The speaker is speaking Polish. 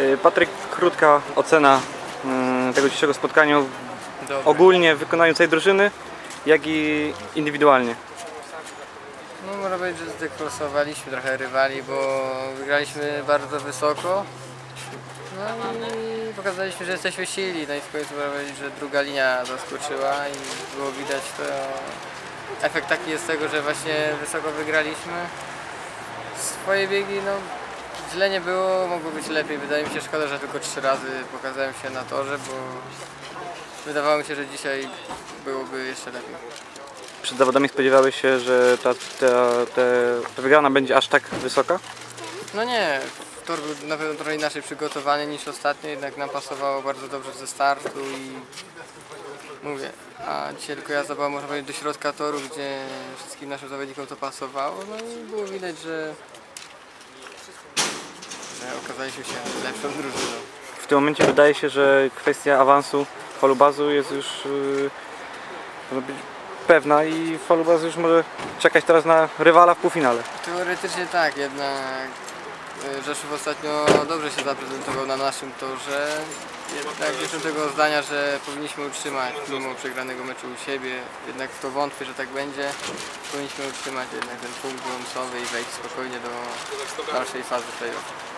Y, Patryk, krótka ocena y, tego dzisiejszego spotkania ogólnie w wykonaniu całej drużyny, jak i indywidualnie. No można powiedzieć, że zdeklasowaliśmy trochę rywali, bo wygraliśmy bardzo wysoko. No i pokazaliśmy, że jesteśmy silni. No i w końcu można powiedzieć, że druga linia zaskoczyła i było widać to. Efekt taki jest tego, że właśnie wysoko wygraliśmy. Swoje biegi, no źle nie było, mogło być lepiej. Wydaje mi się szkoda, że tylko trzy razy pokazałem się na torze, bo wydawało mi się, że dzisiaj byłoby jeszcze lepiej. Przed zawodami spodziewałeś się, że ta, ta, ta, ta wygrana będzie aż tak wysoka? No nie, tor był na pewno trochę inaczej przygotowany niż ostatnio, jednak nam pasowało bardzo dobrze ze startu i mówię, a dzisiaj tylko jazda była można powiedzieć do środka toru, gdzie wszystkim naszym zawodnikom to pasowało, no i było widać, że okazaliśmy się lepszą drużyną. W tym momencie wydaje się, że kwestia awansu Falubazu jest już yy, pewna i Falubaz już może czekać teraz na rywala w półfinale. Teoretycznie tak, jednak y, Rzeszów ostatnio dobrze się zaprezentował na naszym torze. Jednak jestem tego zdania, że powinniśmy utrzymać mimo przegranego meczu u siebie. Jednak w to wątpię, że tak będzie. Powinniśmy utrzymać jednak ten punkt brązowy i wejść spokojnie do dalszej fazy playoff.